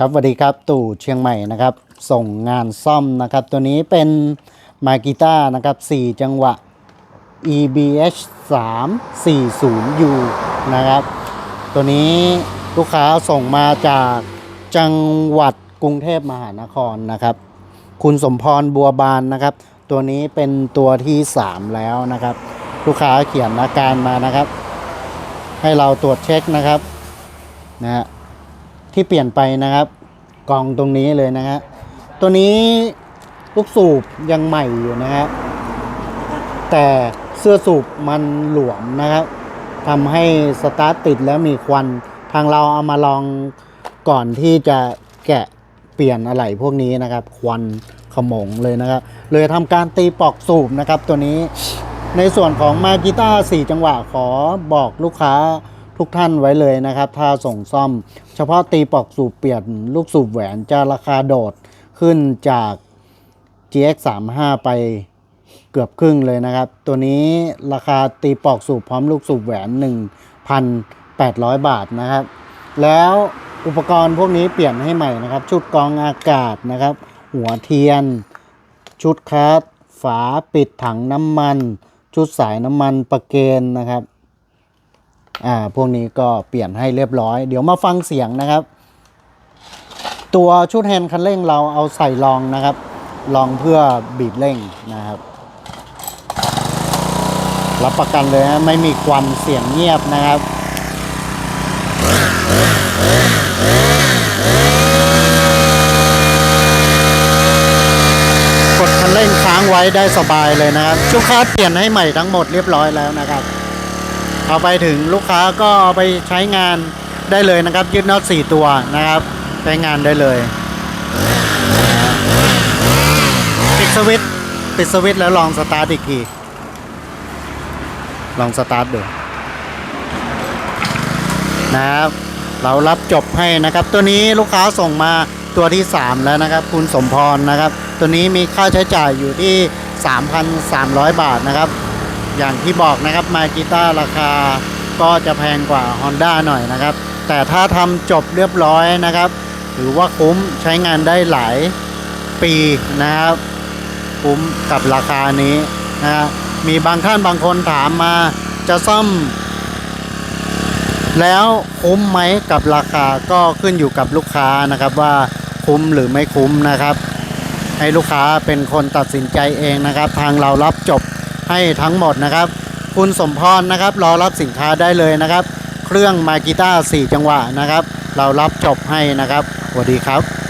ครับสวัสดีครับตู่เชียงใหม่นะครับ ส่งงานซ่อมนะครับ ตัวนี้เป็นมากีต้านะครับ 4 จังหวะ EBH 3 4 0 U นะครับ ตัวนี้ลูกค้าส่งมาจากจังหวัดกรุงเทพมหานครนะครับ คุณสมพรบัวบานนะครับ ตัวนี้เป็นตัวที่ 3 แล้วนะครับ ลูกค้าเขียนอาการมานะครับ ให้เราตรวจเช็คนะครับนะฮะ ที่เปลี่ยนไปนะครับกองตรงนี้เลยนะฮะตัวนี้ลูกสูบยังใหม่อยู่นะฮะแต่เสื้อสูบมันหลวมนะครับทำให้สตาร์ทติดแล้วมีควันทางเราเอามาลองก่อนที่จะแกะเปลี่ยนอะไหล่พวกนี้นะครับ ควันขมงเลยนะครับเลยทำการตีปอกสูบนะครับตัวนี้ในส่วนของมากีต้า4จังหวะขอบอกลูกค้า ทุกท่านไว้เลยนะครับ ถ้าส่งซ่อม เฉพาะตีปอกสูบเปลี่ยนลูกสูบแหวนจะราคาโดดขึ้นจาก GX 3 5ไปเกือบครึ่งเลยนะครับ ตัวนี้ราคาตีปอกสูบพร้อมลูกสูบแหวน 1,800 บาทนะครับ แล้วอุปกรณ์พวกนี้เปลี่ยนให้ใหม่นะครับ ชุดกรองอากาศนะครับ หัวเทียน ชุดคัสฝาปิดถังน้ำมัน ชุดสายน้ำมันประเกนนะครับ อ่าพวกนี้ก็เปลี่ยนให้เรียบร้อย เดี๋ยวมาฟังเสียงนะครับ ตัวชุดแฮนด์คันเร่งเราเอาใส่รองนะครับรองเพื่อบีบเร่งนะครับ รับประกันเลยนะไม่มีควันเสียงเงียบนะครับกดคันเร่งค้างไว้ได้สบายเลยนะครับลูกค้าเปลี่ยนให้ใหม่ทั้งหมดเรียบร้อยแล้วนะครับ เอาไปถึงลูกค้าก็เอาไปใช้งานได้เลยนะครับยึดน็อตสี่ตัวนะครับ ใช้งานได้เลยปิดสวิตปิดสวิตแล้วลองสตาร์ทอีกที ลองสตาร์ทดูนะครับเรารับจบให้นะครับ ตัวนี้ลูกค้าส่งมาตัวที่ 3 แล้วนะครับ คุณสมพรนะครับ ตัวนี้มีค่าใช้จ่ายอยู่ที่ 3,300 บาทนะครับ อย่างที่บอกนะครับมากีต้าราคาก็จะแพงกว่า Honda หน่อยนะครับ แต่ถ้าทำจบเรียบร้อยนะครับถือว่าคุ้มใช้งานได้หลายปีนะครับ คุ้มกับราคานี้นะฮะมีบางท่านบางคนถามมาจะซ่อม แล้วคุ้มไหมกับราคาก็ขึ้นอยู่กับลูกค้านะครับว่าคุ้มหรือไม่คุ้มนะครับ ให้ลูกค้าเป็นคนตัดสินใจเองนะครับ ทางเรารับจบ ให้ทั้งหมดนะครับ คุณสมพรนะครับรอรับสินค้าได้เลยนะครับ เครื่องมากีต้า4จังหวะนะครับ เรารับจบให้นะครับสวัสดีครับ